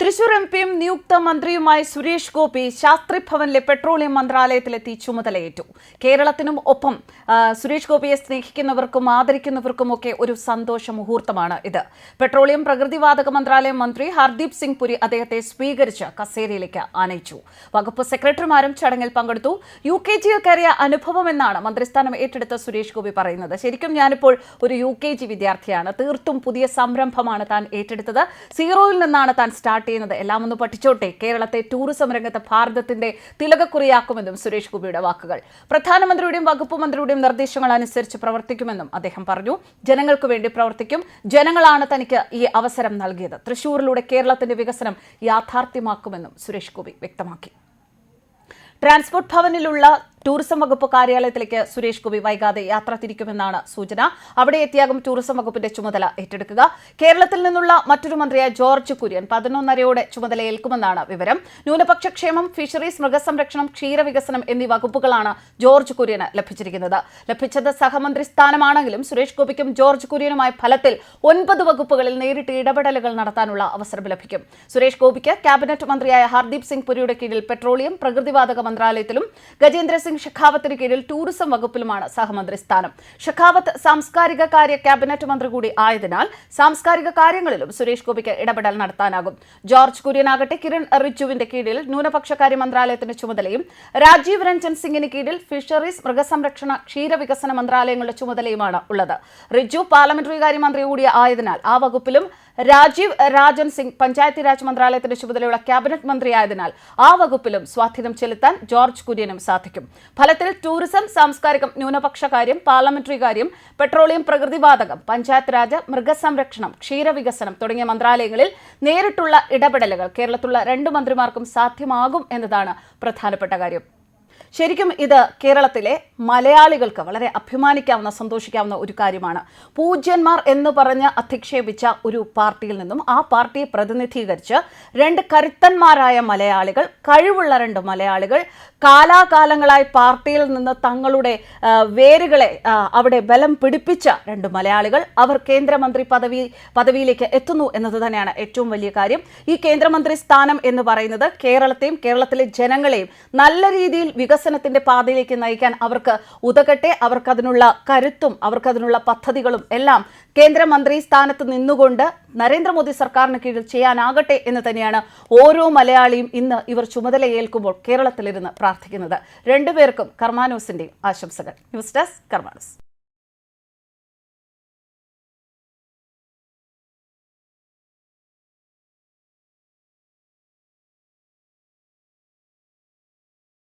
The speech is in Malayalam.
തൃശൂർ എം പിയും നിയുക്ത മന്ത്രിയുമായ സുരേഷ് ഗോപി ശാസ്ത്രി ഭവനിലെ പെട്രോളിയം മന്ത്രാലയത്തിലെത്തി ചുമതലയേറ്റു. കേരളത്തിനും ഒപ്പം സുരേഷ് ഗോപിയെ സ്നേഹിക്കുന്നവർക്കും ആദരിക്കുന്നവർക്കും ഒക്കെ ഒരു സന്തോഷ മുഹൂർത്തമാണ് ഇത്. പെട്രോളിയം പ്രകൃതിവാതക മന്ത്രാലയം മന്ത്രി ഹർദീപ് സിംഗ് പുരി അദ്ദേഹത്തെ സ്വീകരിച്ച് കസേരയിലേക്ക് ആനയിച്ചു. വകുപ്പ് സെക്രട്ടറിമാരും ചടങ്ങിൽ പങ്കെടുത്തു. യു കെ ജി കയറിയ അനുഭവം എന്നാണ് മന്ത്രിസ്ഥാനം ഏറ്റെടുത്ത സുരേഷ് ഗോപി പറയുന്നത്. ശരിക്കും ഞാനിപ്പോൾ ഒരു യു കെ ജി വിദ്യാർത്ഥിയാണ്. തീർത്തും പുതിയ സംരംഭമാണ് താൻ ഏറ്റെടുത്തത്. സീറോയിൽ നിന്നാണ് താൻ സ്റ്റാർട്ട് ചെയ്യുന്നത്. എല്ലാം ഒന്ന് പഠിച്ചോട്ടെ. കേരളത്തെ ടൂറിസം രംഗത്ത് ഭാരതത്തിന്റെ തിലകക്കുറിയാക്കുമെന്നും സുരേഷ് ഗോപിയുടെ വാക്കുകൾ. പ്രധാനമന്ത്രിയുടെയും വകുപ്പ് മന്ത്രിയുടെയും നിർദ്ദേശങ്ങൾ അനുസരിച്ച് പ്രവർത്തിക്കുമെന്നും അദ്ദേഹം പറഞ്ഞു. ജനങ്ങൾക്ക് വേണ്ടി പ്രവർത്തിക്കും. ജനങ്ങളാണ് തനിക്ക് ഈ അവസരം നൽകിയത്. തൃശൂരിലൂടെ കേരളത്തിന്റെ വികസനം യാഥാർത്ഥ്യമാക്കുമെന്നും സുരേഷ് ഗോപി വ്യക്തമാക്കി. ട്രാൻസ്പോർട്ട് ഭവനിലുള്ള ടൂറിസം വകുപ്പ് കാര്യാലയത്തിലേക്ക് സുരേഷ് ഗോപി വൈകാതെ യാത്ര തിരിക്കുമെന്നാണ് സൂചന. അവിടെ എത്തിയാകും ടൂറിസം വകുപ്പിന്റെ ചുമതല ഏറ്റെടുക്കുക. കേരളത്തിൽ നിന്നുള്ള മറ്റൊരു മന്ത്രിയായ ജോർജ് കുര്യൻ പതിനൊന്നരയോടെ ചുമതലയേൽക്കുമെന്നാണ് വിവരം. ന്യൂനപക്ഷ ക്ഷേമം ഫിഷറീസ് മൃഗസംരക്ഷണം ക്ഷീരവികസനം എന്നീ വകുപ്പുകളാണ് ജോർജ് കുര്യന് ലഭിച്ചിരിക്കുന്നത്. ലഭിച്ചത് സഹമന്ത്രി സ്ഥാനമാണെങ്കിലും സുരേഷ് ഗോപിക്കും ജോർജ് കുര്യനുമായ ഫലത്തിൽ ഒൻപത് വകുപ്പുകളിൽ നേരിട്ട് ഇടപെടലുകൾ നടത്താനുള്ള അവസരം ലഭിക്കും. സുരേഷ് ഗോപിക്ക് ക്യാബിനറ്റ് മന്ത്രിയായ ഹർദീപ് സിംഗ് പുരിയുടെ കീഴിൽ പെട്രോളിയം പ്രകൃതിവാതക മന്ത്രാലയത്തിലും ഗജേന്ദ്ര ഷെഖാവത്തിന് കീഴിൽ ടൂറിസം വകുപ്പിലുമാണ് സഹമന്ത്രി സ്ഥാനം ഷെഖാവത്ത് സാംസ്കാരിക കാര്യ ക്യാബിനറ്റ് മന്ത്രി കൂടി ആയതിനാൽ സാംസ്കാരിക കാര്യങ്ങളിലും സുരേഷ് ഗോപിക്ക് ഇടപെടൽ നടത്താനാകും. ജോർജ് കുര്യനാകട്ടെ കിരൺ റിജുവിന്റെ കീഴിൽ ന്യൂനപക്ഷ കാര്യ മന്ത്രാലയത്തിന്റെ ചുമതലയും രാജീവ് രഞ്ജൻ സിംഗിന് കീഴിൽ ഫിഷറീസ് മൃഗസംരക്ഷണ ക്ഷീരവികസന മന്ത്രാലയങ്ങളുടെ ചുമതലയുമാണ് ഉള്ളത്. റിജു പാർലമെന്ററി കാര്യമന്ത്രി കൂടി ആയതിനാൽ ആ വകുപ്പിലും രാജീവ് രാജൻ സിംഗ് പഞ്ചായത്തി രാജ് മന്ത്രാലയത്തിന്റെ ചുമതലയുള്ള ക്യാബിനറ്റ് മന്ത്രിയായതിനാൽ ആ വകുപ്പിലും സ്വാധീനം ചെലുത്താൻ ജോർജ് കുര്യനും സാധിക്കും. ഫലത്തിൽ ടൂറിസം സാംസ്കാരികം ന്യൂനപക്ഷ കാര്യം പാർലമെന്ററി കാര്യം പെട്രോളിയം പ്രകൃതിവാതകം പഞ്ചായത്ത് രാജ് മൃഗസംരക്ഷണം ക്ഷീരവികസനം തുടങ്ങിയ മന്ത്രാലയങ്ങളിൽ നേരിട്ടുള്ള ഇടപെടലുകൾ കേരളത്തിലുള്ള രണ്ട് മന്ത്രിമാർക്കും സാധ്യമാകും എന്നതാണ് പ്രധാനപ്പെട്ട കാര്യം. ശരിക്കും ഇത് കേരളത്തിലെ മലയാളികൾക്ക് വളരെ അഭിമാനിക്കാവുന്ന സന്തോഷിക്കാവുന്ന ഒരു കാര്യമാണ്. പൂജ്യന്മാർ എന്ന് പറഞ്ഞ് അധിക്ഷേപിച്ച ഒരു പാർട്ടിയിൽ നിന്നും ആ പാർട്ടിയെ പ്രതിനിധീകരിച്ച് രണ്ട് കരുത്തന്മാരായ മലയാളികൾ കഴിവുള്ള രണ്ട് മലയാളികൾ കാലാകാലങ്ങളായി പാർട്ടിയിൽ നിന്ന് തങ്ങളുടെ വേരുകളെ അവിടെ ബലം പിടിപ്പിച്ച രണ്ട് മലയാളികൾ അവർ കേന്ദ്രമന്ത്രി പദവി പദവിയിലേക്ക് എത്തുന്നു എന്നത് തന്നെയാണ് ഏറ്റവും വലിയ കാര്യം. ഈ കേന്ദ്രമന്ത്രി സ്ഥാനം എന്ന് പറയുന്നത് കേരളത്തെയും കേരളത്തിലെ ജനങ്ങളെയും നല്ല രീതിയിൽ വികസനത്തിന്റെ പാതയിലേക്ക് നയിക്കാൻ അവർക്ക് ഉതകട്ടെ. അവർക്കതിനുള്ള കരുത്തും അവർക്കതിനുള്ള പദ്ധതികളും എല്ലാം കേന്ദ്രമന്ത്രി സ്ഥാനത്ത് നിന്നുകൊണ്ട് നരേന്ദ്രമോദി സർക്കാരിന് കീഴിൽ ചെയ്യാനാകട്ടെ എന്ന് തന്നെയാണ് ഓരോ മലയാളിയും ഇന്ന് ഇവർ ചുമതലയേൽക്കുമ്പോൾ കേരളത്തിലിരുന്ന് പ്രാർത്ഥിക്കുന്നത്. രണ്ടുപേർക്കും കർമാനോസിന്റെയും ആശംസകൾ. News desk Karmanos.